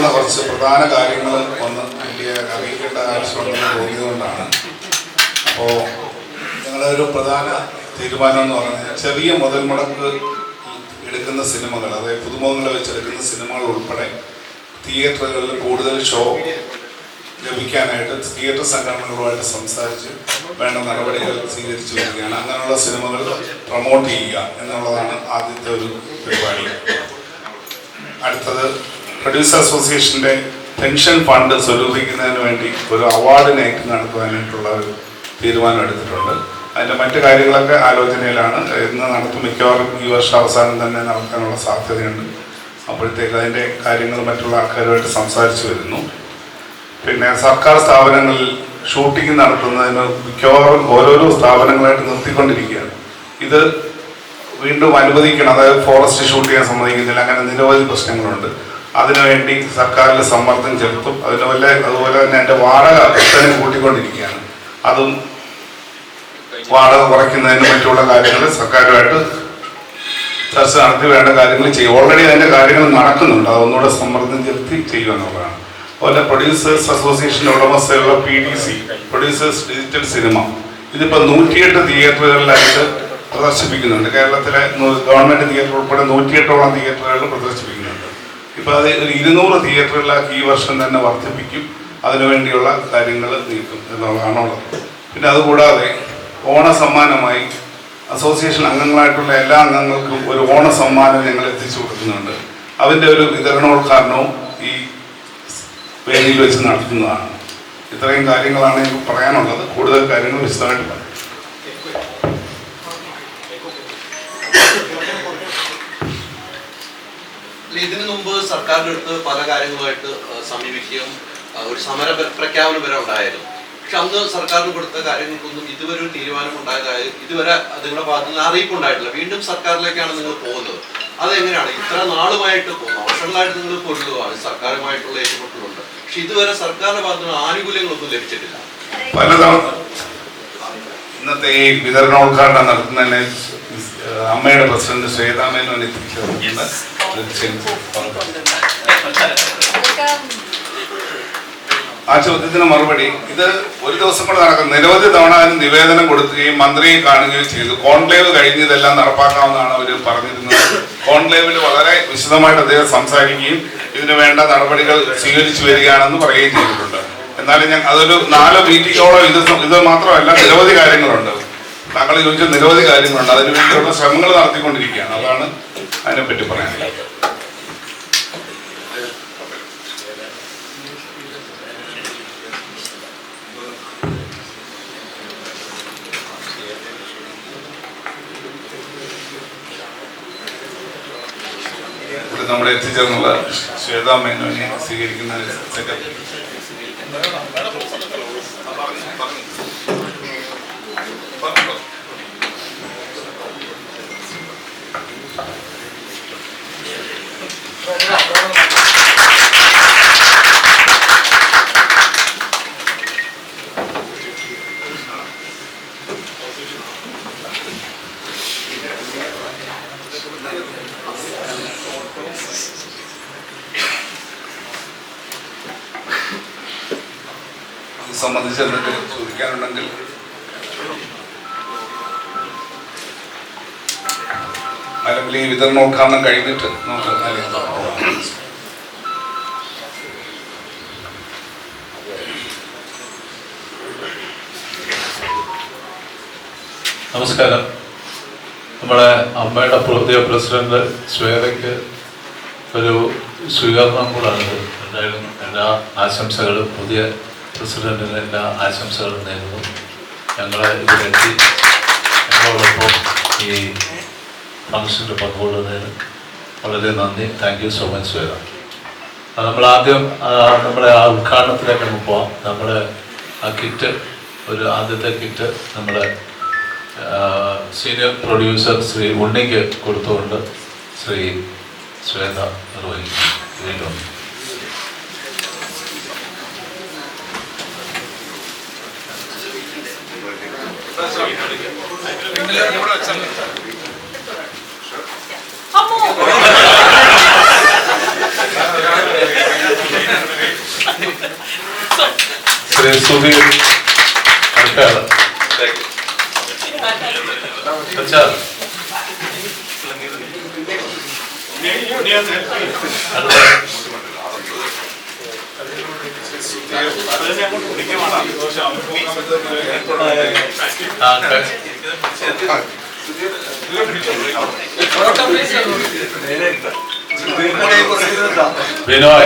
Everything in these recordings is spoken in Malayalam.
പോകുന്ന കുറച്ച് പ്രധാന കാര്യങ്ങൾ ഒന്ന് എനിക്ക് അറിയിക്കേണ്ട ആവശ്യമുണ്ടെന്ന് തോന്നിയതുകൊണ്ടാണ്. അപ്പോൾ ഞങ്ങളൊരു പ്രധാന തീരുമാനം എന്ന് പറഞ്ഞാൽ ചെറിയ മുതൽ മുടക്ക് എടുക്കുന്ന സിനിമകൾ അതായത് പുതുമുഖങ്ങളെ വെച്ചെടുക്കുന്ന സിനിമകൾ ഉൾപ്പെടെ തിയേറ്ററുകളിൽ കൂടുതൽ ഷോ ലഭിക്കാനായിട്ട് തിയേറ്റർ സംഘടനകളുമായിട്ട് സംസാരിച്ച് വേണ്ട നടപടികൾ സ്വീകരിച്ചു വരികയാണ്. അങ്ങനെയുള്ള സിനിമകൾ പ്രൊമോട്ട് ചെയ്യുക എന്നുള്ളതാണ് ആദ്യത്തെ ഒരു പരിപാടി. അടുത്തത് പ്രൊഡ്യൂസർ അസോസിയേഷന്റെ പെൻഷൻ ഫണ്ട് സ്വരൂപിക്കുന്നതിന് വേണ്ടി ഒരു അവാർഡ് നൈറ്റ് നടത്തുവാനായിട്ടുള്ള ഒരു തീരുമാനം എടുത്തിട്ടുണ്ട്. അതിന്റെ മറ്റു കാര്യങ്ങളൊക്കെ ആലോചനയിലാണ്. ഇന്ന് നടത്തും മിക്കവാറും ഈ വർഷം അവസാനം തന്നെ നടത്താനുള്ള സാധ്യതയുണ്ട്. അപ്പോഴത്തേക്ക് അതിന്റെ കാര്യങ്ങൾ മറ്റുള്ള ആൾക്കാരുമായിട്ട് സംസാരിച്ചു വരുന്നു. പിന്നെ സർക്കാർ സ്ഥാപനങ്ങളിൽ ഷൂട്ടിംഗ് നടത്തുന്നതിന് മിക്കവാറും ഓരോരോ സ്ഥാപനങ്ങളായിട്ട് നിർത്തിക്കൊണ്ടിരിക്കുകയാണ്. ഇത് വീണ്ടും അനുവദിക്കണം. അതായത് ഫോറസ്റ്റ് ഷൂട്ട് ചെയ്യാൻ സമ്മതിക്കുന്നില്ല. അങ്ങനെ നിരവധി പ്രശ്നങ്ങളുണ്ട്. അതിനുവേണ്ടി സർക്കാരിൽ സമ്മർദ്ദം ചെലുത്തും. അതിന് വല്ല അതുപോലെ തന്നെ എന്റെ വാടക കുത്തനെ കൂട്ടിക്കൊണ്ടിരിക്കുകയാണ്. അതും വാടക കുറയ്ക്കുന്നതിന് മറ്റുള്ള കാര്യങ്ങൾ സർക്കാരുമായിട്ട് ചർച്ച നടത്തി വേണ്ട കാര്യങ്ങൾ ചെയ്യും. ഓൾറെഡി അതിന്റെ കാര്യങ്ങൾ നടക്കുന്നുണ്ട്. അതൊന്നുകൂടെ സമ്മർദ്ദം ചെലുത്തി ചെയ്യുമെന്നുള്ളതാണ് അതുപോലെ പ്രൊഡ്യൂസേഴ്സ് അസോസിയേഷന്റെ ഉടമസ്ഥയുള്ള P D C producers digital cinema ഇതിപ്പോൾ നൂറ്റിയെട്ട് തിയേറ്ററുകളിലായിട്ട് പ്രദർശിപ്പിക്കുന്നുണ്ട്. കേരളത്തിലെ ഗവൺമെന്റ് തിയേറ്റർ ഉൾപ്പെടെ നൂറ്റിയെട്ടോളം തിയേറ്ററുകളിൽ പ്രദർശിപ്പിക്കുന്നുണ്ട്. ഇപ്പോൾ അത് ഒരു ഇരുന്നൂറ് തിയേറ്ററുകളിലാക്കി ഈ വർഷം തന്നെ വർദ്ധിപ്പിക്കും. അതിനുവേണ്ടിയുള്ള കാര്യങ്ങൾ നീക്കും എന്നുള്ളതാണുള്ളത്. പിന്നെ അതുകൂടാതെ ഓണ സമ്മാനമായി അസോസിയേഷൻ അംഗങ്ങളായിട്ടുള്ള എല്ലാ അംഗങ്ങൾക്കും ഒരു ഓണ സമ്മാനം ഞങ്ങൾ എത്തിച്ചു കൊടുക്കുന്നുണ്ട്. അതിന്റെ ഒരു വിതരണോദ്ഘാടനവും ഈ വേദിയിൽ വെച്ച് നടത്തുന്നതാണ്. ഇത്രയും കാര്യങ്ങളാണ് എനിക്ക് പറയാനുള്ളത്. കൂടുതൽ കാര്യങ്ങൾ വിശദമായിട്ട് പറയാം. ഇതിനു മുമ്പ് സർക്കാരിന്റെ അടുത്ത് പല കാര്യങ്ങളുമായിട്ട് സമീപിക്കുകയും ഒരു സമര പ്രഖ്യാപനം വരെ ഉണ്ടായിരുന്നു. പക്ഷെ അന്ന് സർക്കാരിന് കൊടുത്ത കാര്യങ്ങൾക്കൊന്നും ഇതുവരെ ഒരു തീരുമാനം ഉണ്ടായതായി ഇതുവരെ നിങ്ങളുടെ ഭാഗത്ത് നിന്ന് അറിയിപ്പ് ഉണ്ടായിട്ടില്ല. വീണ്ടും സർക്കാരിലേക്കാണ് നിങ്ങൾ പോകുന്നത്. അതെങ്ങനെയാണ്? ഇത്ര നാളുമായിട്ട് പോകുന്നത് വർഷങ്ങളായിട്ട് നിങ്ങൾ കൊല്ലുകയാണ് സർക്കാരുമായിട്ടുള്ള ഏറ്റുമുട്ടലുണ്ട്. പക്ഷെ ഇതുവരെ സർക്കാരിന്റെ ഭാഗത്ത് നിന്ന് ആനുകൂല്യങ്ങളൊന്നും ലഭിച്ചിട്ടില്ല. പലതവണ ഇന്നത്തെ ഈ വിതരണോദ്ഘാടനം നടത്തുന്നതിന് അമ്മയുടെ പ്രസിഡന്റ് ശ്വേതാമേനോനെ എത്തിച്ചിട്ടുണ്ട് ആ ചോദ്യത്തിന് മറുപടി. ഇത് ഒരു ദിവസം കൂടെ നടക്കും. നിരവധി തവണ അതിന് നിവേദനം കൊടുക്കുകയും മന്ത്രിയെ കാണുകയും ചെയ്തു. കോൺക്ലേവ് കഴിഞ്ഞതെല്ലാം നടപ്പാക്കാമെന്നാണ് അവർ പറഞ്ഞിരുന്നത്. കോൺക്ലേവിൽ വളരെ വിശദമായിട്ട് അദ്ദേഹം സംസാരിക്കുകയും ഇതിന് വേണ്ട നടപടികൾ സ്വീകരിച്ചു വരികയാണെന്ന് പറയുകയും ചെയ്തിട്ടുണ്ട്. എന്നാലും ഞാൻ അതൊരു നാല് മീറ്റിങ്ങോളം ഇത് ഇത് മാത്രമല്ല നിരവധി കാര്യങ്ങളുണ്ട്. താങ്കൾ ചോദിച്ച നിരവധി കാര്യങ്ങളുണ്ട്. അതിനു വേണ്ടിയുള്ള ശ്രമങ്ങൾ നടത്തിക്കൊണ്ടിരിക്കുകയാണ്. അതാണ് അതിനെപ്പറ്റി പറയാനുള്ളത്. നമ്മുടെ എത്തിച്ചേർന്നുള്ള ശ്വേതാ മേനോനെ സ്വീകരിക്കുന്ന സെക്രട്ടറി ഇത് സംബന്ധിച്ച് എന്തെങ്കിലും ചോദിക്കാനുണ്ടെങ്കിൽ അല്ലെങ്കിൽ ഈ വിതരണോദ്ഘാടനം കഴിഞ്ഞിട്ട് നമുക്ക് നമസ്കാരം. നമ്മുടെ അമ്മയുടെ പുതിയ പ്രസിഡന്റ് ശ്വേതയ്ക്ക് ഒരു സ്വീകരണം കൂടാണിത്. എന്തായാലും എല്ലാ ആശംസകളും പുതിയ പ്രസിഡന്റിന് എല്ലാ ആശംസകളും നേരുന്നു. ഞങ്ങളെ ഇതിലെത്തി. ഞങ്ങളോടൊപ്പം ഈ ഫംഗ്ഷനിൽ പങ്കുകൊള്ളുന്നതിന് വളരെ നന്ദി. താങ്ക് യു സോ മച്ച് ആ, നമ്മൾ ആദ്യം നമ്മുടെ ആ ഉദ്ഘാടനത്തിലേക്ക് നമുക്ക് പോവാം. നമ്മുടെ ആ കിറ്റ് ഒരു ആദ്യത്തെ കിറ്റ് നമ്മുടെ സീനിയർ പ്രൊഡ്യൂസർ ശ്രീ ഉണ്ണിക്ക് കൊടുത്തുകൊണ്ട് ശ്രീ ശ്വേത നിർവഹിക്കും വീണ്ടും. അമ്മോ Shri 그래 소개 잠깐 괜찮 아, 그래. 아, 네, 네. Benoît conseguido dar. Benoît.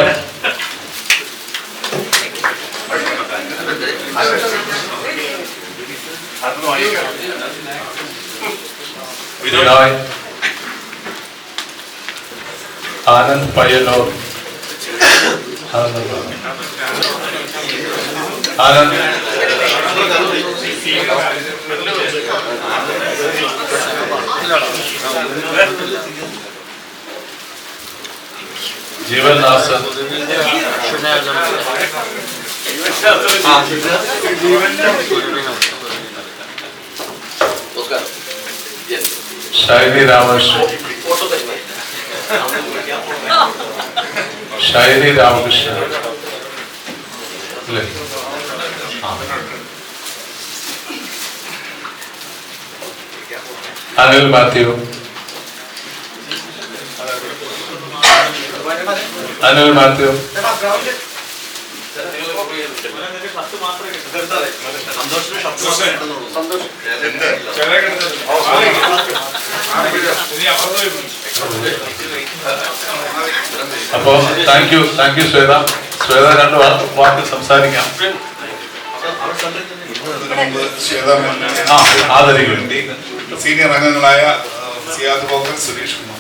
Benoît. Anand Payalov. Anand. Anand. जीवन आसन शायरी रामकृष्ण शायरी रामकृष्ण अनिल माथ्यू മാത്രമേ കിട്ടുന്നുള്ളൂ. അപ്പോ thank you thank you Shweta. Shweta രണ്ട് വാക്ക് സംസാരിക്കാം. ശ്വേത ആദരിക്കും സീനിയർ അംഗങ്ങളായ സിയാദ് ബോക്കർ സുരേഷ് കുമാർ.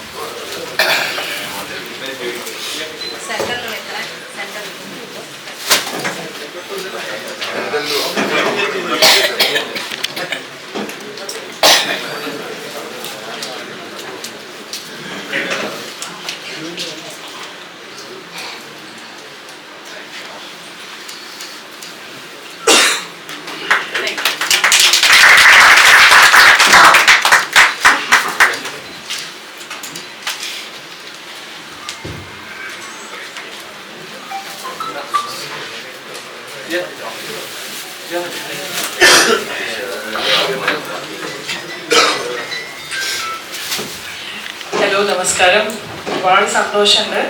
സന്തോഷമുണ്ട്.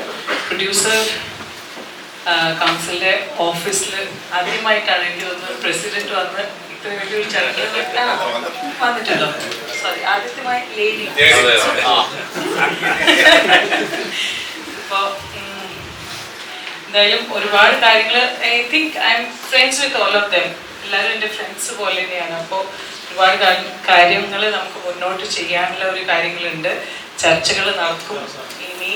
പ്രൊഡ്യൂസർ കൗൺസിലിന്റെ ഓഫീസിൽ ആദ്യമായിട്ടാണ് എനിക്ക് തോന്നുന്നത് പ്രസിഡന്റ് വന്ന് ഇത്ര വലിയൊരു ചടങ്ങിൽ വന്നിട്ടുണ്ടോ? സോറി ആദ്യമായി ലേഡി അപ്പോൾ എന്തായാലും ഒരുപാട് കാര്യങ്ങൾ I think I am friends with all of them എല്ലാവരും എന്റെ ഫ്രണ്ട്സ് പോലെ തന്നെയാണ്. അപ്പോൾ ഒരുപാട് കാര്യങ്ങൾ നമുക്ക് മുന്നോട്ട് ചെയ്യാനുള്ള ഒരു കാര്യങ്ങളുണ്ട്. ചർച്ചകൾ നടക്കും. ഇനി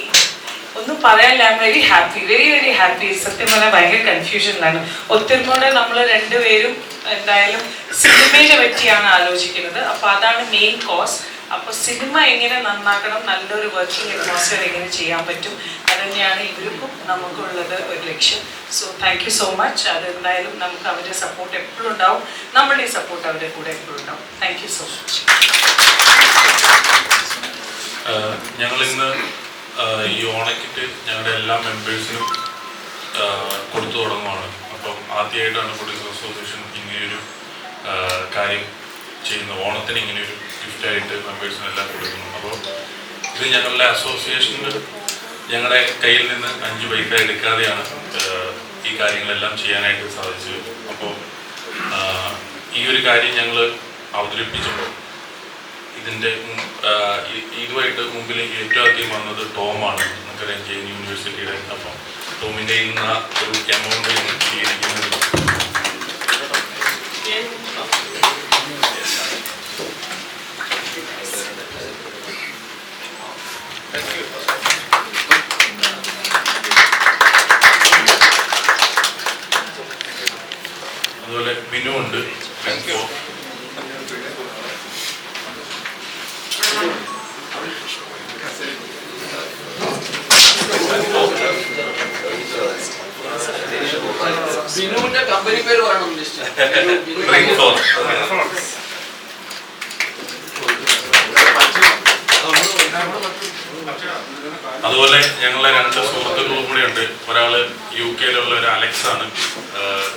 ഒന്നും പറയാനില്ല. I am very happy very very happy സത്യം പറഞ്ഞാൽ ഭയങ്കര കൺഫ്യൂഷനിലാണ് ഒത്തിരിമോടെ നമ്മൾ രണ്ടുപേരും എന്തായാലും സിനിമയെ പറ്റിയാണ് ആലോചിക്കുന്നത്. അപ്പോൾ അതാണ് മെയിൻ കോസ് അപ്പോൾ സിനിമ എങ്ങനെ നന്നാക്കണം? നല്ലൊരു വർക്കിംഗ് അറ്റ്മോസ്ഫിയർ എങ്ങനെ ചെയ്യാൻ പറ്റും? അത് തന്നെയാണ് ഇവർക്കും നമുക്കുള്ളത് ഒരു ലക്ഷ്യം. So thank you so much അതെന്തായാലും നമുക്ക് അവരുടെ സപ്പോർട്ട് എപ്പോഴും ഉണ്ടാവും. നമ്മുടെ സപ്പോർട്ട് അവരുടെ കൂടെ എപ്പോഴും ഉണ്ടാവും. താങ്ക് യു സോ മച്ച് ഞങ്ങൾ ഇന്ന് ഈ ഓണക്കിറ്റ് ഞങ്ങളുടെ എല്ലാ മെമ്പേഴ്സിനും കൊടുത്തു തുടങ്ങുവാണ്. അപ്പം ആദ്യമായിട്ടാണ് പ്രൊഡ്യൂസർ അസോസിയേഷൻ ഇങ്ങനെയൊരു കാര്യം ചെയ്യുന്നത്. ഓണത്തിന് ഇങ്ങനെയൊരു ഗിഫ്റ്റായിട്ട് മെമ്പേഴ്സിനെല്ലാം കൊടുക്കുന്നു. അപ്പോൾ ഇത് ഞങ്ങളുടെ അസോസിയേഷനിൽ ഞങ്ങളുടെ കയ്യിൽ നിന്ന് അഞ്ച് പൈസ എടുക്കാതെയാണ് ഈ കാര്യങ്ങളെല്ലാം ചെയ്യാനായിട്ട് സാധിച്ചത്. അപ്പോൾ ഈ ഒരു കാര്യം ഞങ്ങൾ അവതരിപ്പിച്ചപ്പോൾ ഇതിന്റെ ഇതുമായിട്ട് മുമ്പിൽ ഏറ്റവും ആദ്യം വന്നത് ടോമാണ്. നമുക്കറിയാം ജെയിൻ യൂണിവേഴ്സിറ്റിയുടെ അപ്പം. ടോമിന്റെ ഇന്ന് ഒരു എമൗണ്ട് സ്വീകരിക്കുന്നത് അതുപോലെ ബിനു ഉണ്ട് അപ്പോൾ ബിനുവിന്റെ കമ്പനി പേര് പറയണം ലിസ്റ്റ് Ring phone. അതുപോലെ ഞങ്ങളെ രണ്ട് സുഹൃത്തുക്കളും കൂടി ഉണ്ട് ഒരാൾ യു കെയിലുള്ള ഒരു അലക്സ് ആണ് ആഹ്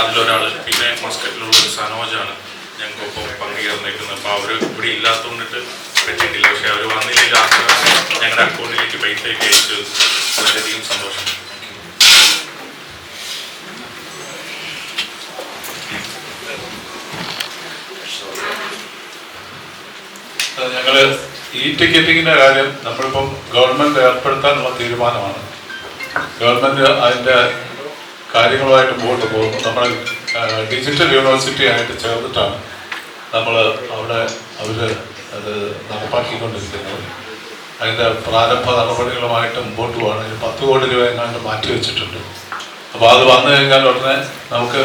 അതിലൊരാൾ പിന്നെ മസ്കറ്റിലുള്ള ഒരു സനോജാണ് ഞങ്ങൾക്കൊപ്പം പങ്കുചേർന്നേക്കുന്നത് അപ്പോൾ അവർ ഇവിടെ ഇല്ലാത്തതുകൊണ്ടിട്ട് പറ്റിയിട്ടില്ല. പക്ഷെ അവർ വന്നില്ല ഞങ്ങളുടെ അക്കൗണ്ടിലേക്ക് പൈസ അയച്ചു വളരെയധികം സന്തോഷം. ഞങ്ങൾ ഈ ടിക്കറ്റിങ്ങിന്റെ കാര്യം നമ്മളിപ്പം ഗവൺമെന്റ് ഏർപ്പെടുത്താനുള്ള തീരുമാനമാണ്. ഗവൺമെന്റ് അതിന്റെ കാര്യങ്ങളുമായിട്ട് മുമ്പോട്ട് പോകുന്നു. നമ്മൾ ഡിജിറ്റൽ യൂണിവേഴ്സിറ്റി ആയിട്ട് ചേർന്നിട്ടാണ് നമ്മൾ അവിടെ അവർ അത് നടപ്പാക്കിക്കൊണ്ടിരിക്കുന്നത്. അതിന്റെ പ്രാരംഭ നടപടികളുമായിട്ട് മുമ്പോട്ട് പോകണം അതിന് പത്ത് കോടി രൂപ എങ്ങാണ്ട് മാറ്റി വെച്ചിട്ടുണ്ട്. അപ്പോൾ അത് വന്നു കഴിഞ്ഞാൽ ഉടനെ നമുക്ക്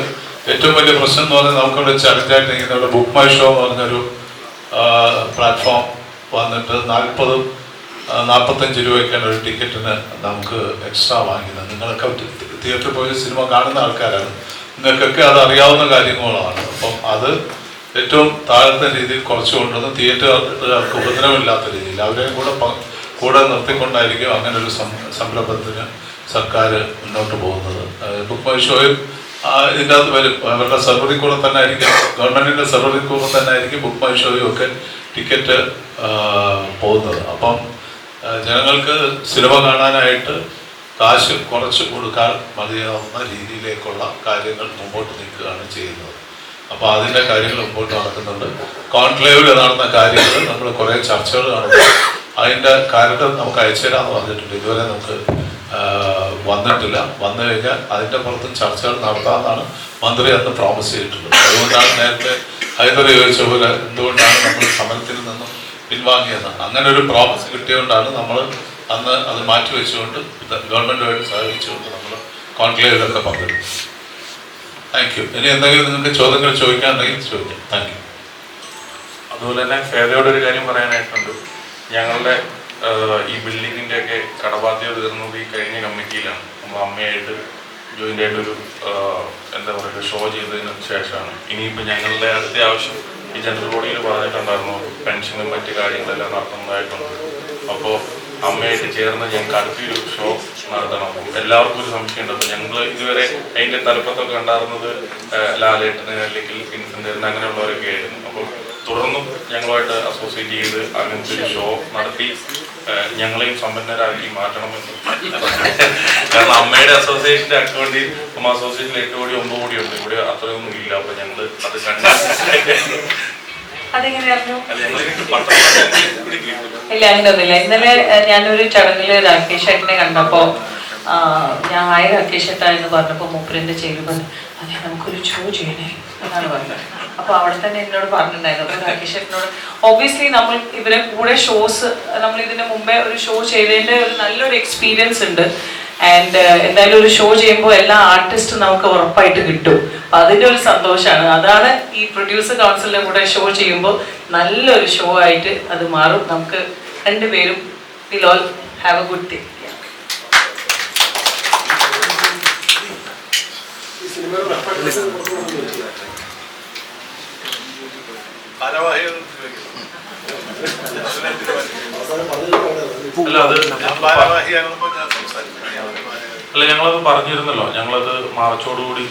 ഏറ്റവും വലിയ പ്രശ്നം എന്ന് പറഞ്ഞാൽ നമുക്കിവിടെ ചലഞ്ചായിട്ട് ഇവിടെ ബുക്ക് മൈ ഷോ എന്ന് പറഞ്ഞൊരു പ്ലാറ്റ്ഫോം വന്നിട്ട് നാൽപ്പതും നാൽപ്പത്തഞ്ച് രൂപയ്ക്കാണ് ഒരു ടിക്കറ്റിന് നമുക്ക് എക്സ്ട്രാ വാങ്ങിക്കുന്നത് നിങ്ങളൊക്കെ തിയേറ്ററിൽ പോയി സിനിമ കാണുന്ന ആൾക്കാരാണ്. നിങ്ങൾക്കൊക്കെ അത് അറിയാവുന്ന കാര്യങ്ങളാണ്. അപ്പം അത് ഏറ്റവും താഴ്ന്ന രീതിയിൽ കുറച്ച് കൊണ്ടുവന്ന് തിയേറ്ററുകാർക്ക് ഉപദ്രവമില്ലാത്ത രീതിയിൽ അവരെയും കൂടെ കൂടെ നിർത്തിക്കൊണ്ടായിരിക്കും അങ്ങനെ ഒരു സംരംഭത്തിന് സർക്കാർ മുന്നോട്ട് പോകുന്നത്. ബുക്ക് മൈ ഷോയിൽ ഇതിന്റെ അകത്ത് വരും. അവരുടെ സെർവറിൽ കൂടെ തന്നെ ആയിരിക്കും ഗവൺമെന്റിന്റെ സെർവറിൽ കൂടെ തന്നെ ആയിരിക്കും ബുക്ക് മൈ ഷോയും ഒക്കെ ടിക്കറ്റ് പോകുന്നത്. അപ്പം ജനങ്ങൾക്ക് സിനിമ കാണാനായിട്ട് കാശ് കുറച്ച് കൊടുക്കാൻ മതിയാവുന്ന രീതിയിലേക്കുള്ള കാര്യങ്ങൾ മുമ്പോട്ട് നീക്കുകയാണ് ചെയ്യുന്നത്. അപ്പോൾ അതിന്റെ കാര്യങ്ങൾ മുമ്പോട്ട് നടക്കുന്നുണ്ട്. കോൺക്ലേവിൽ നടന്ന കാര്യങ്ങൾ നമ്മൾ കുറേ ചർച്ചകൾ നടന്നു അതിന്റെ കാരണം നമുക്ക് അയച്ചുതരാമെന്ന് പറഞ്ഞിട്ടുണ്ട്. ഇതുവരെ നമുക്ക് വന്നിട്ടില്ല. വന്നു കഴിഞ്ഞാൽ അതിന്റെ പുറത്ത് ചർച്ചകൾ നടത്താമെന്നാണ് മന്ത്രി അന്ന് പ്രോമിസ് ചെയ്തിട്ടുള്ളത്. അതുകൊണ്ടാണ് നേരത്തെ ഹൈദർ ചോദിച്ച പോലെ എന്തുകൊണ്ടാണ് നമ്മൾ സമരത്തിൽ നിന്നും പിൻവാങ്ങിയത്. അങ്ങനെ ഒരു പ്രോമിസ് കിട്ടിയതുകൊണ്ടാണ് നമ്മൾ അന്ന് അത് മാറ്റിവെച്ചുകൊണ്ട് ഗവൺമെന്റുമായിട്ട് സഹകരിച്ചുകൊണ്ട് നമ്മൾ കോൺക്ലേവിലൊക്കെ പങ്കെടുത്തു. താങ്ക് യു ഇനി എന്തെങ്കിലും നിങ്ങൾക്ക് ചോദ്യങ്ങൾ ചോദിക്കാനുണ്ടെങ്കിൽ ചോദിക്കാം. താങ്ക് യു അതുപോലെ തന്നെ ഫേദയോട് ഒരു കാര്യം പറയാനായിട്ടുണ്ട്. ഞങ്ങളുടെ ഈ ബിൽഡിങ്ങിന്റെ ഒക്കെ കടബാധ്യത തീർന്നത് ഈ കഴിഞ്ഞ കമ്മിറ്റിയിലാണ്. നമ്മൾ അമ്മയായിട്ട് ജോയിന്റ് ആയിട്ടൊരു എന്താ പറയുക ഷോ ചെയ്തതിന് ശേഷമാണ്. ഇനിയിപ്പോൾ ഞങ്ങളുടെ അടുത്ത ആവശ്യം ഈ ജനറൽ ബോഡിയിൽ പറഞ്ഞിട്ടുണ്ടായിരുന്നു. പെൻഷനും മറ്റു കാര്യങ്ങളെല്ലാം നടത്തുന്നതായിട്ടുണ്ട്. അപ്പോൾ അമ്മയായിട്ട് ചേർന്ന് ഞങ്ങൾക്ക് അടുത്തൊരു ഷോ നടത്തണം. എല്ലാവർക്കും ഒരു സംശയമുണ്ട്. അപ്പോൾ ഞങ്ങൾ ഇതുവരെ അതിന്റെ തലപ്പത്തൊക്കെ ഉണ്ടായിരുന്നത് ലാലേട്ടന് അല്ലെങ്കിൽ ഇൻസെന്റേറിന് അങ്ങനെയുള്ളവരൊക്കെ ആയിരുന്നു അപ്പോൾ തുടർന്നും ഞങ്ങളുമായിട്ട് അസോസിയേറ്റ് ചെയ്ത് അങ്ങനത്തെ ഒരു ഷോ നടത്തി ഞങ്ങളെയും സമ്പന്നരാക്കി മാറ്റണമെന്ന്. കാരണം അമ്മയുടെ അസോസിയേഷന്റെ അക്കൗണ്ടിൽ അമ്മ അസോസിയേഷനിൽ എട്ട് കോടി ഒമ്പത് കോടി ഉണ്ട്. ഇവിടെ അത്രയൊന്നും ഇല്ല. അപ്പൊ ഞങ്ങൾ അത് കണ്ട് ഇല്ല അങ്ങനെയൊന്നുമില്ല ഇന്നലെ ഞാനൊരു ചടങ്ങിൽ രാകേഷ് ഏട്ടനെ കണ്ടപ്പോ ഞാൻ ആയ രാകേഷ് ഏട്ടാ എന്ന് പറഞ്ഞപ്പോ മൂപ്പരിന്റെ ചേരുമ്പോൾ അതെ നമുക്കൊരു ഷോ ചെയ്യണേ എന്നാണ് പറഞ്ഞത്. അപ്പൊ അവിടെ തന്നെ എന്നോട് പറഞ്ഞിട്ടുണ്ടായിരുന്നു. അപ്പോൾ രാകേഷ് ഒബ്വിയസ്ലി നമ്മൾ ഇവരെ കൂടെ ഷോസ് നമ്മൾ ഇതിന് മുമ്പേ ഒരു ഷോ ചെയ്തതിന്റെ ഒരു നല്ലൊരു എക്സ്പീരിയൻസ് ഉണ്ട്. ആൻഡ് എന്തായാലും ഒരു ഷോ ചെയ്യുമ്പോൾ എല്ലാ ആർട്ടിസ്റ്റും നമുക്ക് ഉറപ്പായിട്ട് കിട്ടും. അപ്പൊ അതിന്റെ ഒരു സന്തോഷമാണ്. അതാണ് ഈ പ്രൊഡ്യൂസർ കൗൺസിലിന്റെ കൂടെ ഷോ ചെയ്യുമ്പോൾ നല്ലൊരു ഷോ ആയിട്ട് അത് മാറും. നമുക്ക് രണ്ടുപേരും will all have a good thing അല്ല അത് അല്ല ഞങ്ങളത് പറഞ്ഞിരുന്നല്ലോ. ഞങ്ങളത് മാർച്ചോടുകൂടി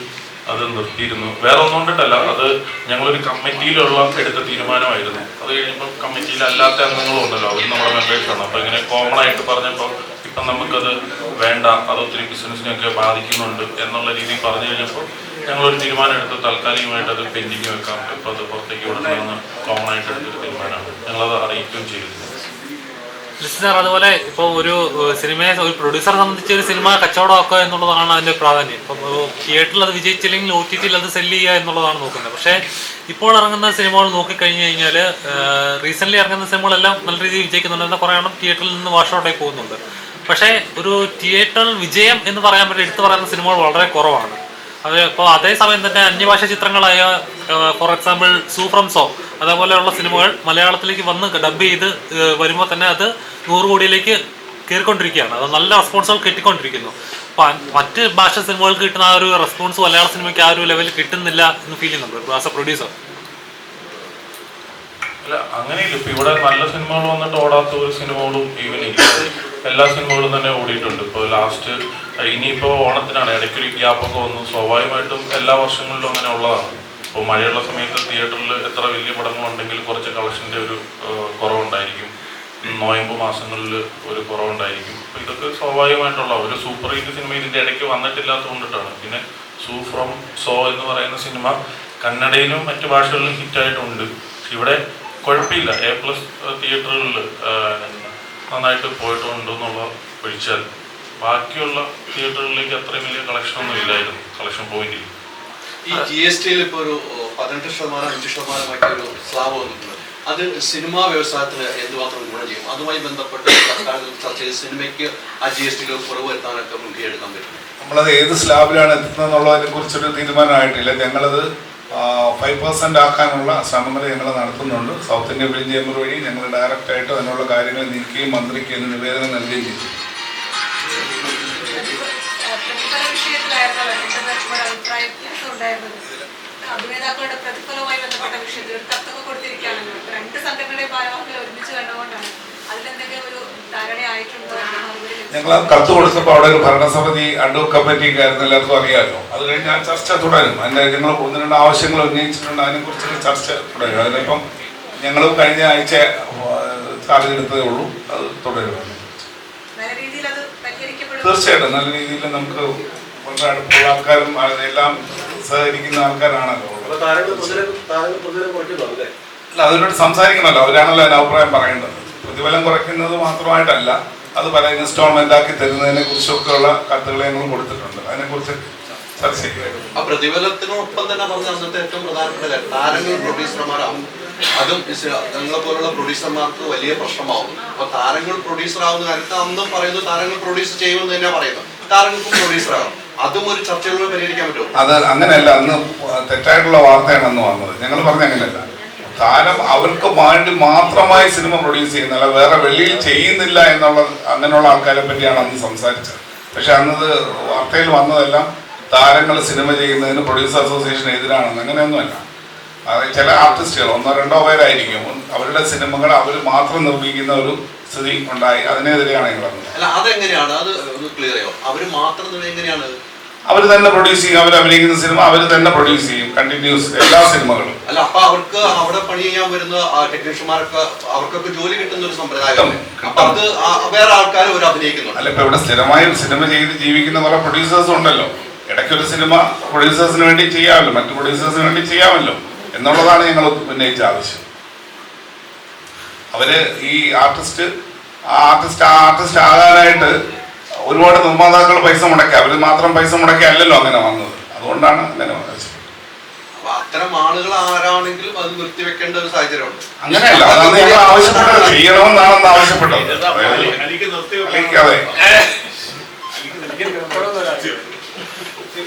അത് നിർത്തിയിരുന്നു. വേറെ ഒന്നും കൊണ്ടിട്ടല്ല. അത് ഞങ്ങളൊരു കമ്മിറ്റിയിലുള്ള എടുത്ത തീരുമാനമായിരുന്നു. അത് കഴിഞ്ഞപ്പോൾ കമ്മിറ്റിയിൽ അല്ലാത്ത അംഗങ്ങളും ഉണ്ടല്ലോ. അവർ നമ്മുടെ മെമ്പേഴ്സാണ് അപ്പോൾ ഇങ്ങനെ കോമൺ ആയിട്ട് പറഞ്ഞപ്പോൾ ഇപ്പം നമുക്കത് വേണ്ട. അത് ഒത്തിരി ബിസിനസ്സിനെയൊക്കെ ബാധിക്കുന്നുണ്ട് എന്നുള്ള രീതിയിൽ പറഞ്ഞു കഴിഞ്ഞപ്പോൾ ഞങ്ങളൊരു തീരുമാനം എടുത്ത്. താൽക്കാലികമായിട്ട് അത് പെൻഡിങ് വെക്കാം. ഇപ്പോൾ അത് പുറത്തേക്ക് വിടണമെന്ന് കോമൺ ആയിട്ട് എടുത്തൊരു തീരുമാനമാണ്. ഞങ്ങളത് അറിയിക്കുകയും ചെയ്തിരുന്നു. അതുപോലെ ഇപ്പോൾ ഒരു സിനിമയെ ഒരു പ്രൊഡ്യൂസറെ സംബന്ധിച്ച് ഒരു സിനിമ കച്ചവടമാക്കുക എന്നുള്ളതാണ് അതിന്റെ പ്രാധാന്യം. ഇപ്പം തിയേറ്ററിൽ അത് വിജയിച്ചില്ലെങ്കിൽ ഒ ടി ടിയിൽ അത് സെല്ല് ചെയ്യുക എന്നുള്ളതാണ് നോക്കുന്നത്. പക്ഷേ ഇപ്പോൾ ഇറങ്ങുന്ന സിനിമകൾ നോക്കിക്കഴിഞ്ഞ് കഴിഞ്ഞാൽ റീസെന്റ്ലി ഇറങ്ങുന്ന സിനിമകളെല്ലാം നല്ല രീതിയിൽ വിജയിക്കുന്നുണ്ട്. എന്നാൽ കുറേ എണ്ണം തിയേറ്ററിൽ നിന്ന് വാഷ് ഔട്ടായി പോകുന്നുണ്ട്. പക്ഷേ ഒരു തിയേറ്റർ വിജയം എന്ന് പറയാൻ പറ്റും എടുത്തു പറയുന്ന സിനിമകൾ വളരെ കുറവാണ്. അത് ഇപ്പോൾ അതേസമയം തന്നെ അന്യഭാഷ ചിത്രങ്ങളായ for example Su from So അതേപോലെയുള്ള സിനിമകൾ മലയാളത്തിലേക്ക് വന്ന് ഡബ് ചെയ്ത് വരുമ്പോൾ തന്നെ അത് നൂറ് കോടിയിലേക്ക് കയറിക്കൊണ്ടിരിക്കുകയാണ്. അത് നല്ല റെസ്പോൺസുകൾ കിട്ടിക്കൊണ്ടിരിക്കുന്നു. അപ്പം മറ്റ് ഭാഷ സിനിമകൾക്ക് കിട്ടുന്ന ആ ഒരു റെസ്പോൺസ് മലയാള സിനിമയ്ക്ക് ആ ഒരു ലെവലിൽ കിട്ടുന്നില്ല എന്ന് ഫീൽ ചെയ്യുന്നുണ്ട്? As a producer? അല്ല അങ്ങനെയില്ല. ഇപ്പൊ ഇവിടെ നല്ല സിനിമകൾ വന്നിട്ട് ഓടാത്ത ഒരു സിനിമകളും ഈവനിങ് എല്ലാ സിനിമകളും തന്നെ ഓടിയിട്ടുണ്ട്. ഇപ്പോൾ ലാസ്റ്റ് ഇനിയിപ്പോ ഓണത്തിനാണ്. ഇടയ്ക്കൊരു ഗ്യാപ്പൊക്കെ വന്നു. സ്വാഭാവികമായിട്ടും എല്ലാ വർഷങ്ങളിലും അങ്ങനെ ഉള്ളതാണ്. ഇപ്പോൾ മഴയുള്ള സമയത്ത് തിയേറ്ററിൽ എത്ര വലിയ പടങ്ങളുണ്ടെങ്കിൽ കുറച്ച് കളക്ഷന്റെ ഒരു കുറവുണ്ടായിരിക്കും. നോയമ്പ് മാസങ്ങളിൽ ഒരു കുറവുണ്ടായിരിക്കും. അപ്പോൾ ഇതൊക്കെ സ്വാഭാവികമായിട്ടുള്ള ഒരു സൂപ്പർ ഹിറ്റ് സിനിമ ഇതിന്റെ ഇടയ്ക്ക് വന്നിട്ടില്ലാത്തത് കൊണ്ടിട്ടാണ്. പിന്നെ സൂ ഫ്രം സോ എന്ന് പറയുന്ന സിനിമ കന്നഡയിലും മറ്റു ഭാഷകളിലും ഹിറ്റായിട്ടുണ്ട് ഇവിടെ കുഴപ്പമില്ല. എ പ്ലസ് തിയേറ്ററുകളിൽ നന്നായിട്ട് പോയിട്ടുണ്ട് എന്നുള്ള ഒഴിച്ചാൽ ബാക്കിയുള്ള തിയേറ്ററുകളിലേക്ക് അത്രയും വലിയ കളക്ഷൻ ഒന്നും ഇല്ലായിരുന്നു. കളക്ഷൻ പോയിന്റിൽ ഈ ജി എസ് ടിയിൽ ഇപ്പോൾ ഒരു പതിനെട്ട് ശതമാനം അഞ്ച് ശതമാനമായിട്ട് ഒരു സ്ലാബ് വന്നിട്ടുണ്ട്. അത് സിനിമാ വ്യവസായത്തിന് എന്തുമാത്രം ഗുണം ചെയ്യും? അതുമായി ബന്ധപ്പെട്ട് സർക്കാർ ചർച്ച ചെയ്ത് സിനിമയ്ക്ക് ആ ജി എസ് ടിയിൽ കുറവ് വരുത്താനൊക്കെ മുൻകൈ എടുക്കാൻ പറ്റും നമ്മളത് ഏത് സ്ലാബിലാണ് എത്തുന്നത് എന്നുള്ളതിനെ കുറിച്ചൊരു തീരുമാനമായിട്ടില്ല. ഞങ്ങളത് ഫൈവ് പെർസെന്റ് ആക്കാനുള്ള ശ്രമങ്ങൾ ഞങ്ങൾ നടത്തുന്നുണ്ട്. സൗത്ത് ഇന്ത്യൻ ഫിലിം ചേംബർ വഴി ഞങ്ങൾ ഡയറക്റ്റായിട്ട് അതിനുള്ള കാര്യങ്ങൾ നീക്കുകയും മന്ത്രിക്ക് അതിന് നിവേദനം നൽകുകയും ചെയ്തു. അഭിനേതാക്കളുടെ പ്രതിഫലവുമായി ബന്ധപ്പെട്ട വിഷയത്തിൽ കത്തൊക്കെ കൊടുത്തിരിക്കുകയാണല്ലോ. രണ്ട് സംഘടനയുടെ ഭാരവാഹികൾ ഒരുമിച്ച് കണ്ടുകൊണ്ടാണ് അതിലെന്തെങ്കിലും ഒരു ധാരണയായിട്ടുണ്ടോ എന്ന്. ഞങ്ങൾ ആ കത്ത് കൊടുത്തപ്പോൾ അവിടെ ഒരു ഭരണസമിതി അഡ്വ കമ്മിറ്റി ആയിരുന്നു എല്ലാവർക്കും അറിയാമല്ലോ അത് കഴിഞ്ഞ് ആ ചർച്ച തുടരും. അതിന്റെ ഞങ്ങൾ ഒന്ന് രണ്ട് ആവശ്യങ്ങൾ ഉന്നയിച്ചിട്ടുണ്ട് അതിനെക്കുറിച്ചൊരു ചർച്ച തുടരും. അതിനിപ്പം ഞങ്ങൾ കഴിഞ്ഞ ആഴ്ച ചാർജ് എടുത്തതേ ഉള്ളൂ. അത് തുടരും. നല്ല രീതിയിൽ അത് പരിഹരിക്കപ്പെടും. തീർച്ചയായിട്ടും നല്ല രീതിയിൽ നമുക്ക് വളരെ അടുപ്പുള്ള ആൾക്കാരും എല്ലാം സഹകരിക്കുന്ന ആൾക്കാരാണല്ലോ. അല്ല അതിനോട് സംസാരിക്കണമല്ലോ. അവരാണല്ലോ അതിന് അഭിപ്രായം പറയേണ്ടത്. പ്രതിഫലം കുറയ്ക്കുന്നത് മാത്രമായിട്ടല്ല. അത് പല ഇൻസ്റ്റാൾമെന്റ് ആക്കി തരുന്നതിനെ കുറിച്ചൊക്കെ ഉള്ള കത്തുകൾ ഞങ്ങൾ കൊടുത്തിട്ടുണ്ട്. അതിനെക്കുറിച്ച് ചർച്ച ചെയ്യുക പ്രതിഫലത്തിനൊപ്പം തന്നെ പറഞ്ഞ അന്നത്തെ ഏറ്റവും പ്രധാനപ്പെട്ട താരങ്ങൾ പ്രൊഡ്യൂസർമാരാകും അതും ഇസ് ഞങ്ങളെ പോലുള്ള പ്രൊഡ്യൂസർമാർക്ക് വലിയ പ്രശ്നമാവും. അപ്പൊ താരങ്ങൾ പ്രൊഡ്യൂസർ ആവുന്ന കാര്യത്തിൽ അന്നും പറയുന്നു താരങ്ങൾ പ്രൊഡ്യൂസ് ചെയ്യുമെന്ന് തന്നെ പറയുന്നു താരങ്ങൾക്കും പ്രൊഡ്യൂസർ ആകും അതും ഒരു ചർച്ചകളിലൂടെ പരിഹരിക്കാൻ പറ്റും അത് അങ്ങനെയല്ല അന്ന് തെറ്റായിട്ടുള്ള വാർത്തയാണ് അന്ന് വന്നത്. ഞങ്ങൾ പറഞ്ഞ അങ്ങനെയല്ല. താരം അവർക്ക് വേണ്ടി മാത്രമായി സിനിമ പ്രൊഡ്യൂസ് ചെയ്യുന്നില്ല വേറെ വെളിയിൽ ചെയ്യുന്നില്ല എന്നുള്ള അങ്ങനെയുള്ള ആൾക്കാരെ പറ്റിയാണ് അന്ന് സംസാരിച്ചത്. പക്ഷെ അന്നത് വാർത്തയിൽ വന്നതെല്ലാം താരങ്ങൾ സിനിമ ചെയ്യുന്നതിന് പ്രൊഡ്യൂസർ അസോസിയേഷൻ എതിരാണെന്ന്. അങ്ങനെയൊന്നുമല്ല. അത് ചില ആർട്ടിസ്റ്റുകൾ ഒന്നോ രണ്ടോ പേരായിരിക്കും. അവരുടെ സിനിമകൾ അവർ മാത്രം നിർമ്മിക്കുന്ന ഒരു സ്ഥിതി ഉണ്ടായി. അതിനെതിരെയാണ് ഞങ്ങൾ അതെങ്ങനെയാണ്? അത് ക്ലിയർ ചെയ്യോ? അവർ മാത്രം എങ്ങനെയാണ്? അവർ തന്നെ പ്രൊഡ്യൂസ് ചെയ്യും. അവർ അഭിനയിക്കുന്ന സിനിമ അവർ തന്നെ പ്രൊഡ്യൂസ് ചെയ്യും. കണ്ടിന്യൂസ് എല്ലാ സിനിമകളും അല്ല അപ്പൊ അവർക്ക് അവിടെ പണി ചെയ്യാൻ വരുന്ന ടെക്നീഷ്യന്മാർക്ക് അവർക്കൊക്കെ ജോലി കിട്ടുന്ന ഒരു സമ്പ്രദായം. അപ്പൊ അത് വേറെ ആൾക്കാർ ഒരു അഭിനയിക്കുന്നുണ്ട്. അല്ല ഇപ്പൊ ഇവിടെ സ്ഥിരമായി സിനിമ ചെയ്ത് ജീവിക്കുന്ന കുറെ പ്രൊഡ്യൂസേഴ്സ് ഉണ്ടല്ലോ. ഇടയ്ക്കൊരു സിനിമ പ്രൊഡ്യൂസേഴ്സിന് വേണ്ടി ചെയ്യാമല്ലോ. മറ്റു പ്രൊഡ്യൂസേഴ്സിന് വേണ്ടി ചെയ്യാമല്ലോ. എന്നുള്ളതാണ് ഞങ്ങൾ ഉന്നയിച്ച ആവശ്യം. അവർ ഈ ആർട്ടിസ്റ്റ് ആ ആർട്ടിസ്റ്റ് ആ ആർട്ടിസ്റ്റ് ആകാനായിട്ട് ഒരുപാട് നിർമ്മാതാക്കൾ പൈസ മുടക്കി അവർ മാത്രം പൈസ മുടക്കി അല്ലല്ലോ അങ്ങനെ വന്നത്. അതുകൊണ്ടാണ് അങ്ങനെ വന്നത് അത്തരം ആളുകൾ ആരാണെങ്കിലും അത് നിർത്തിവെക്കേണ്ട ഒരു സാഹചര്യമുണ്ട്. അങ്ങനെയല്ല അതാണ് ഞങ്ങൾ ആവശ്യപ്പെട്ടത്. ചെയ്യണമെന്നാണെന്ന് ആവശ്യപ്പെട്ടത്. അതായത് അലിയിക്കാതെ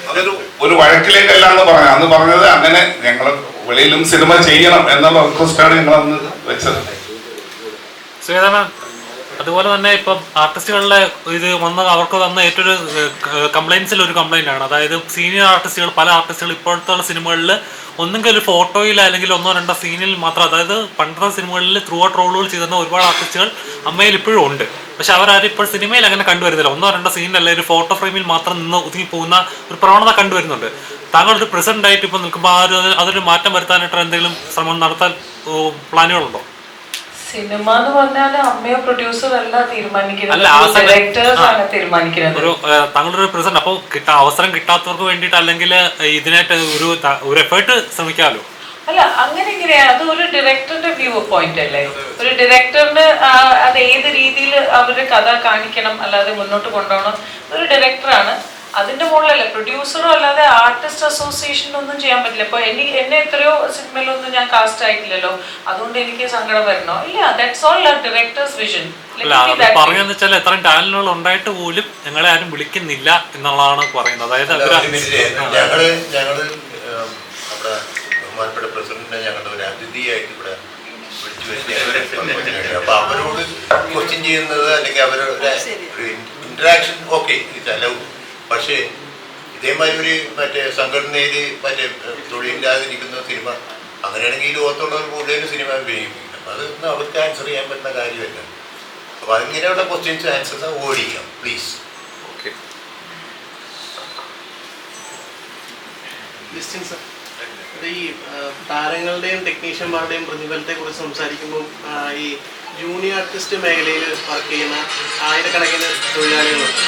അതൊരു ഒരു വഴക്കിലേക്കല്ല എന്ന് പറഞ്ഞു അന്ന് പറഞ്ഞത് അങ്ങനെ ഞങ്ങൾ വെളിയിലും സിനിമ ചെയ്യണം എന്നുള്ള റിക്വസ്റ്റാണ് ഞങ്ങൾ അന്ന് വെച്ചത് ശ്വേതമ അതുപോലെ തന്നെ ഇപ്പം ആർട്ടിസ്റ്റുകളുടെ ഇത് വന്ന അവർക്ക് വന്ന ഏറ്റവും കംപ്ലൈൻസിൽ ഒരു കംപ്ലൈന്റ് ആണ്. അതായത് സീനിയർ ആർട്ടിസ്റ്റുകൾ പല ആർട്ടിസ്റ്റുകൾ ഇപ്പോഴത്തെ സിനിമകളിൽ ഒന്നെങ്കിൽ ഒരു ഫോട്ടോയിൽ അല്ലെങ്കിൽ ഒന്നോ രണ്ടോ സീനിൽ മാത്രം അതായത് പണ്ടത്തെ സിനിമകളിൽ ത്രൂ ഔട്ട് റോളുകൾ ചെയ്തിരുന്ന ഒരുപാട് ആർട്ടിസ്റ്റുകൾ അമ്മയിൽ ഇപ്പോഴും ഉണ്ട്. പക്ഷെ അവരാരും ഇപ്പോൾ സിനിമയിൽ അങ്ങനെ കണ്ടുവരുന്നില്ല. ഒന്നോ രണ്ടോ സീനിലല്ല ഒരു ഫോട്ടോ ഫ്രെയിമിൽ മാത്രം നിന്ന് ഒതുങ്ങി പോകുന്ന ഒരു പ്രവണത കണ്ടുവരുന്നുണ്ട്. താങ്കൾ ഒരു പ്രസന്റ് ആയിട്ട് ഇപ്പോൾ നിൽക്കുമ്പോൾ ആ ഒരു അതൊരു മാറ്റം വരുത്താനായിട്ട് എന്തെങ്കിലും ശ്രമം നടത്താൻ പ്ലാനുകളുണ്ടോ സിനിമ എന്ന് പറഞ്ഞാൽ അമ്മയോ പ്രൊഡ്യൂസർ അല്ല തീരുമാനിക്കുന്നത്. ഡയറക്ടേഴ്സ് ആണ് തീരുമാനിക്കുന്നത്. ഒരു ഏഹ്, താങ്കളൊരു പ്രസന്റ് അപ്പോൾ കിട്ടാ അവസരം കിട്ടാത്തവർക്ക് വേണ്ടിയിട്ട് അല്ലെങ്കിൽ ഇതിനായിട്ട് ഒരു ഒരു എഫേർട്ട് ശ്രമിക്കാമല്ലോ അല്ല അങ്ങനെ എങ്ങനെയാ അത് ഒരു ഡയറക്ടറിന്റെ വ്യൂ പോയിന്റ് അല്ലേ? ഒരു ഡയറക്ടറിന് അത് ഏത് രീതിയിൽ അവരുടെ കഥ കാണിക്കണം അല്ലാതെ മുന്നോട്ട് കൊണ്ടുപോകണം. ഒരു ഡയറക്ടറാണ് അതിന്റെ മുകളിലല്ല? പ്രൊഡ്യൂസറും അല്ലാതെ ആർട്ടിസ്റ്റ് അസോസിയേഷനൊന്നും ചെയ്യാൻ പറ്റില്ല. ഇപ്പൊ എനിക്ക് എന്നെ എത്രയോ സിനിമയിലൊന്നും ഞാൻ കാസ്റ്റ് ആയിട്ടില്ലല്ലോ. അതുകൊണ്ട് എനിക്ക് സങ്കടം വരണോ? ഇല്ല ദാറ്റ്സ് ഓൾ ഡയറക്ടേഴ്സ് വിഷൻ പറഞ്ഞെന്ന് വെച്ചാൽ എത്രയും ടാലന്റുകൾ ഉണ്ടായിട്ട് പോലും ഞങ്ങളെ ആരും വിളിക്കുന്നില്ല എന്നുള്ളതാണ് പറയുന്നത്. അതായത്. ഞങ്ങൾ ഞങ്ങൾ അവിടെ ബഹുമാനപ്പെട്ട പ്രസിഡന്റിനെ ഞങ്ങളുടെ ഒരു അതിഥിയായിട്ട് ഇവിടെ വിളിച്ചു വരുത്തി അപ്പൊ അവരോട് ക്വസ്റ്റ്യൻ ചെയ്യുന്നത് അല്ലെങ്കിൽ അവരുടെ ഒരു ഇന്ററാക്ഷൻ ഓക്കെ ചെലവ് പക്ഷേ ഇതേമാതിരി ഒരു മറ്റേ സംഘടനയിൽ മറ്റേ തൊഴിലില്ലാതിരിക്കുന്ന സിനിമ അങ്ങനെയാണെങ്കിൽ ഈ ലോകത്തുള്ളവർ കൂടുതലും സിനിമ ഉപയോഗിക്കും അതൊന്നും അവർക്ക് ആൻസർ ചെയ്യാൻ പറ്റുന്ന കാര്യമല്ല. അപ്പോൾ അതിങ്ങനെയുള്ള ക്വസ്റ്റ്യൻസ് ആൻസേഴ്സ് അവോയ്ഡ് ചെയ്യാം പ്ലീസ് ഓക്കെ ഈ താരങ്ങളുടെയും ടെക്നീഷ്യന്മാരുടെയും പ്രതിഫലത്തെ കുറിച്ച് സംസാരിക്കുമ്പോൾ ഈ ജൂനിയർ ആർട്ടിസ്റ്റ് മേഖലയിൽ വർക്ക് ചെയ്യുന്ന ആയിരക്കണക്കിന് തൊഴിലാളികളുണ്ട്.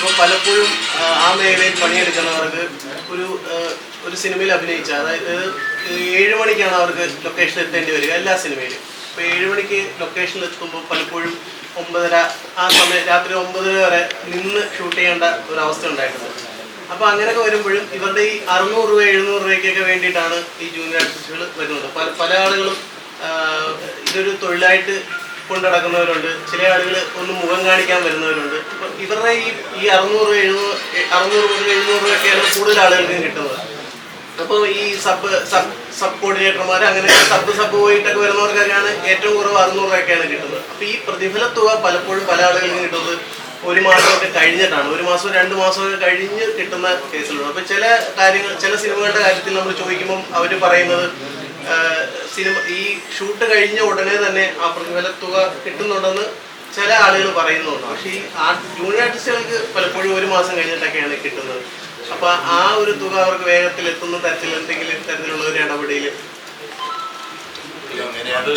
അപ്പോൾ പലപ്പോഴും ആ, മേഖലയിൽ പണിയെടുക്കുന്നവർക്ക് ഒരു ഒരു സിനിമയിൽ അഭിനയിച്ച അതായത് ഏഴ് മണിക്കാണ് അവർക്ക് ലൊക്കേഷനിൽ എത്തേണ്ടി വരിക എല്ലാ സിനിമയിലും. അപ്പോൾ ഏഴ് മണിക്ക് ലൊക്കേഷനിൽ എത്തുമ്പോൾ പലപ്പോഴും ഒമ്പതര ആ സമയം രാത്രി ഒമ്പതര വരെ നിന്ന് ഷൂട്ട് ചെയ്യേണ്ട ഒരു അവസ്ഥ ഉണ്ടായിട്ടുണ്ട്. അപ്പോൾ അങ്ങനെയൊക്കെ വരുമ്പോഴും ഇവരുടെ ഈ അറുന്നൂറ് രൂപ എഴുന്നൂറ് രൂപയ്ക്കൊക്കെ വേണ്ടിയിട്ടാണ് ഈ ജൂനിയർ ആർട്ടിസ്റ്റുകൾ വരുന്നത്. പല പല ആളുകളും ഇതൊരു തൊഴിലായിട്ട് കൊണ്ടു നടക്കുന്നവരുണ്ട്. ചില ആളുകൾ ഒന്ന് മുഖം കാണിക്കാൻ വരുന്നവരുണ്ട്. ഇവരുടെ ഈ ഈ അറുന്നൂറ് എഴുന്നൂറ് അറുന്നൂറ് മുതൽ എഴുന്നൂറ് രൂപയൊക്കെയാണ് കൂടുതൽ ആളുകൾക്കും കിട്ടുന്നത്. അപ്പോൾ ഈ സബ് സബ് സബ് കോർഡിനേറ്റർമാർ അങ്ങനെ സബ് സബ് പോയിട്ടൊക്കെ വരുന്നവർക്കൊക്കെയാണ് ഏറ്റവും കുറവ് അറുന്നൂറ് രൂപയൊക്കെയാണ് കിട്ടുന്നത്. അപ്പോൾ ഈ പ്രതിഫല തുക പലപ്പോഴും പല ആളുകൾക്കും കിട്ടുന്നത് ഒരു മാസമൊക്കെ കഴിഞ്ഞിട്ടാണ്. ഒരു മാസം രണ്ട് മാസമൊക്കെ കഴിഞ്ഞ് കിട്ടുന്ന കേസുകളുണ്ട് അപ്പോൾ ചില കാര്യങ്ങൾ ചില സിനിമകളുടെ കാര്യത്തിൽ നമ്മൾ ചോദിക്കുമ്പം അവർ പറയുന്നത് സിനിമ ഈ ഷൂട്ട് കഴിഞ്ഞ ഉടനെ തന്നെ ആ പ്രതിഫല തുക കിട്ടുന്നുണ്ടെന്ന് ചില ആളുകൾ പറയുന്നുണ്ട്. പക്ഷേ ഈ ജൂനിയർ ആർട്ടിസ്റ്റുകൾക്ക് പലപ്പോഴും ഒരു മാസം കഴിഞ്ഞിട്ടൊക്കെയാണ് കിട്ടുന്നത്. അപ്പൊ ആ ഒരു തുക അവർക്ക് വേഗത്തിൽ എത്തുന്ന തരത്തിൽ എന്തെങ്കിലും തരത്തിലുള്ള ഒരു ഇടപെടൽ അത്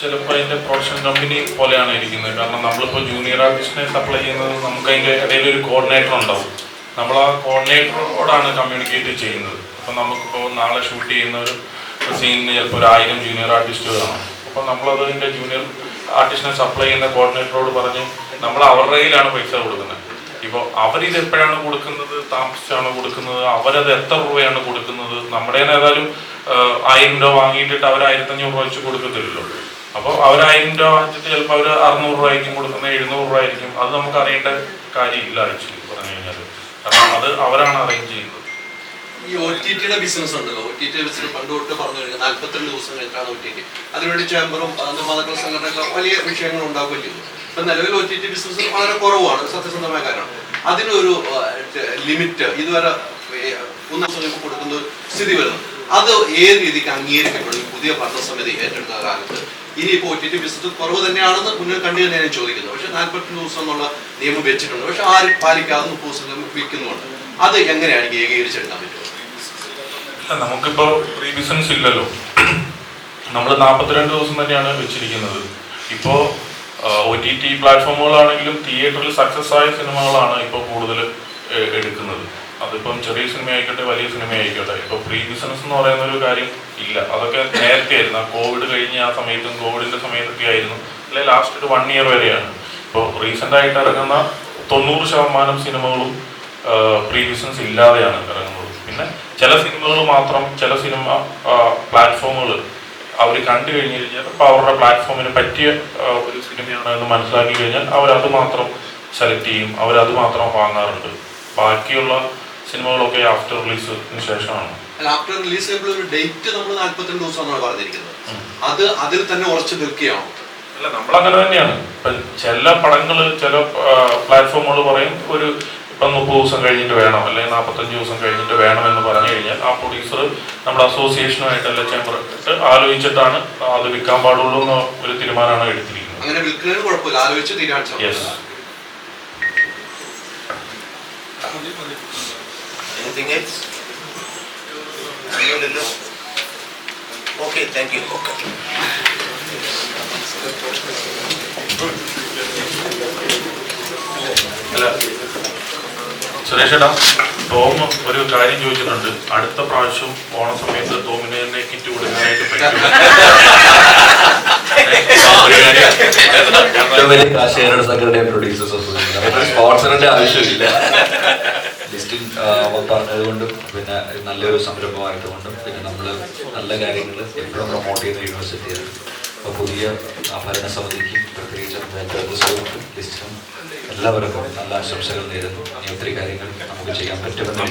ചിലപ്പോൾ അതിന്റെ പ്രൊഡക്ഷൻ കമ്പനി പോലെയാണ് ഇരിക്കുന്നത്. കാരണം നമ്മളിപ്പോൾ ജൂനിയർ ആർട്ടിസ്റ്റിനെ സപ്ലൈ ചെയ്യുന്നത് നമുക്ക് അതിന്റെ ഇടയിൽ ഒരു കോർഡിനേറ്റർ ഉണ്ടാവും. നമ്മൾ ആ കോർഡിനേറ്ററോടാണ് കമ്മ്യൂണിക്കേറ്റ് ചെയ്യുന്നത്. അപ്പം നമുക്കിപ്പോൾ നാളെ ഷൂട്ട് ചെയ്യുന്ന ഒരു സീനിന് ചിലപ്പോൾ ഒരു ആയിരം ജൂനിയർ ആർട്ടിസ്റ്റ് വേണം അപ്പോൾ നമ്മളത് അതിന്റെ ജൂനിയർ ആർട്ടിസ്റ്റിനെ സപ്ലൈ ചെയ്യുന്ന കോർഡിനേറ്ററോട് പറഞ്ഞു നമ്മൾ അവരുടെ കയ്യിലാണ് പൈസ കൊടുക്കുന്നത്. ഇപ്പോൾ അവരിത് എപ്പോഴാണ് കൊടുക്കുന്നത് താമസിച്ചാണ് കൊടുക്കുന്നത് അവരത് എത്ര രൂപയാണ് കൊടുക്കുന്നത് നമ്മുടെ ഏതായാലും ആയിരം രൂപ വാങ്ങിയിട്ടിട്ട് അവർ ആയിരത്തഞ്ഞൂറ് രൂപ വെച്ച് കൊടുക്കത്തില്ലല്ലോ. അപ്പോൾ അവർ ആയിരം രൂപ വാങ്ങിച്ചിട്ട് ചിലപ്പോൾ അവർ അറുന്നൂറ് രൂപ ആയിരിക്കും കൊടുക്കുന്നത് എഴുന്നൂറ് രൂപ ആയിരിക്കും. അത് നമുക്ക് അറിയേണ്ട കാര്യമില്ല ആക്ച്വലി പറഞ്ഞു കഴിഞ്ഞാൽ കാരണം അത് അവരാണ് അറേഞ്ച് ചെയ്യുന്നത്. ഈ ഒ ടി ടിയുടെ ബിസിനസ് ഉണ്ടല്ലോ ഒ ടി ടി ബിസിനസ് പണ്ട് തൊട്ട് പറഞ്ഞു കഴിഞ്ഞാൽ നാൽപ്പത്തിരണ്ട് ദിവസം കഴിഞ്ഞിട്ടാണ് ഒ ടി ടി അതിനുവേണ്ടി ചേംബറും നിർമ്മാതാക്കൾ സംഘടനകൾ വലിയ വിഷയങ്ങൾ ഉണ്ടാവുകയും ചെയ്തു. ഇപ്പം നിലവിൽ ഒ ടി ടി ബിസിനസ് വളരെ കുറവാണ്. സത്യസന്ധമായ കാര്യമാണ്. അതിനൊരു ലിമിറ്റ് ഇതുവരെ ഒന്ന് ദിവസം കൊടുക്കുന്ന ഒരു സ്ഥിതി വരുന്നു. അത് ഏത് രീതിക്ക് അംഗീകരിക്കപ്പെടും പുതിയ ഭരണസമിതി ഏറ്റെടുത്ത കാലത്ത് ഇനിയിപ്പോൾ ഒ ടി ടി ബിസിനസ് കുറവ് തന്നെയാണെന്ന് മുന്നിൽ കണ്ടു തന്നെ ഞാൻ ചോദിക്കുന്നത് പക്ഷേ നാൽപ്പത്തി ദിവസം എന്നുള്ള നിയമം വെച്ചിട്ടുണ്ട്. പക്ഷെ ആരും പാലിക്കാതെ മുപ്പത് ദിവസം വിൽക്കുന്നുണ്ട് അത് എങ്ങനെയാണ് ഏകീകരിച്ചെടുക്കാൻ പറ്റുമോ അല്ല, നമുക്കിപ്പോ പ്രീ ബിസിനസ് ഇല്ലല്ലോ. നമ്മൾ നാൽപ്പത്തിരണ്ട് ദിവസം തന്നെയാണ് വെച്ചിരിക്കുന്നത്. ഇപ്പോ ഒ ടി ടി പ്ലാറ്റ്ഫോമുകളാണെങ്കിലും തിയേറ്ററിൽ സക്സസ് ആയ സിനിമകളാണ് ഇപ്പോൾ കൂടുതൽ എടുക്കുന്നത്. അതിപ്പം ചെറിയ സിനിമ ആയിക്കോട്ടെ വലിയ സിനിമ ആയിക്കോട്ടെ ഇപ്പോൾ പ്രീ ബിസിനസ് എന്ന് പറയുന്ന ഒരു കാര്യം ഇല്ല. അതൊക്കെ നേരത്തെ ആയിരുന്നു ആ കോവിഡ് കഴിഞ്ഞ ആ സമയത്തും കോവിഡിന്റെ സമയത്തൊക്കെ ആയിരുന്നു. അല്ലെ ലാസ്റ്റ് ഒരു വൺ ഇയർ വരെയാണ്. ഇപ്പോൾ റീസെന്റ് ആയിട്ട് ഇറങ്ങുന്ന തൊണ്ണൂറ് ശതമാനം സിനിമകളും പ്രീ ബിസിനസ് ഇല്ലാതെയാണ് ഇറങ്ങുന്നത്. പിന്നെ ചില സിനിമകൾ മാത്രം ചില സിനിമ പ്ലാറ്റ്ഫോമുകൾ അവർ കണ്ടു കഴിഞ്ഞ് കഴിഞ്ഞാൽ അപ്പോൾ അവരുടെ പ്ലാറ്റ്ഫോമിന് പറ്റിയ ഒരു സിനിമയാണ് എന്ന് മനസ്സിലാക്കി കഴിഞ്ഞാൽ അവരത് മാത്രം സെലക്ട് ചെയ്യും അവരത് മാത്രം വാങ്ങാറുണ്ട്. ബാക്കിയുള്ള സിനിമകളൊക്കെ ആഫ്റ്റർ റിലീസിന് ശേഷമാണ്. ആഫ്റ്റർ റിലീസ് ഒരു ഡേറ്റ് നമ്മൾ നാല്പത്തിരണ്ട് ദിവസം എന്നാണ് പറഞ്ഞിരിക്കുന്നത് അത് അതിൽ തന്നെ ഉറച്ചു നിൽക്കുകയാണോ. അല്ല നമ്മളങ്ങനെ തന്നെയാണ്. ഇപ്പം ചില പടങ്ങൾ ചില പ്ലാറ്റ്ഫോമുകൾ പറയും ഒരു ഇപ്പം മുപ്പത് ദിവസം കഴിഞ്ഞിട്ട് വേണം അല്ലെങ്കിൽ നാൽപ്പത്തഞ്ച് ദിവസം കഴിഞ്ഞിട്ട് വേണം എന്ന് പറഞ്ഞു കഴിഞ്ഞാൽ ആ പ്രൊഡ്യൂസർ നമ്മുടെ അസോസിയേഷനുമായിട്ട് അല്ലെ ചേംബർ ഇട്ട് ആലോചിച്ചിട്ടാണ് അത് വിൽക്കാൻ പാടുള്ളൂ എന്ന ഒരു തീരുമാനമാണ് എടുത്തിരിക്കുന്നത്. അങ്ങനെ വിൽക്കുന്നതിന് കുഴപ്പമില്ല. ആലോചിച്ച്. യെസ് സുരേഷേട്ടാ ടോം ഒരു കാര്യം ചോദിച്ചിട്ടുണ്ട് അടുത്ത പ്രാവശ്യം ഓണ സമയത്ത് ടോമിന് തന്നെ കിറ്റ് കൊടുക്കാനായിട്ട് സ്പോൺസറിന്റെ ആവശ്യമില്ല. പിന്നെ നല്ലൊരു സംരംഭമായതുകൊണ്ടും പിന്നെ നമ്മൾ നല്ല കാര്യങ്ങൾ എപ്പോഴും പ്രൊമോട്ട് ചെയ്യുന്ന യൂണിവേഴ്സിറ്റിയാണ് അപ്പോൾ പുതിയ ആ ഭരണസമിതിക്കും പ്രത്യേകിച്ച് ലിസ്റ്റിനും എല്ലാവർക്കും നല്ല ആശംസകൾ നേരുന്നു. ഇനി ഒത്തിരി കാര്യങ്ങൾ നമുക്ക് ചെയ്യാൻ പറ്റുമെന്ന്.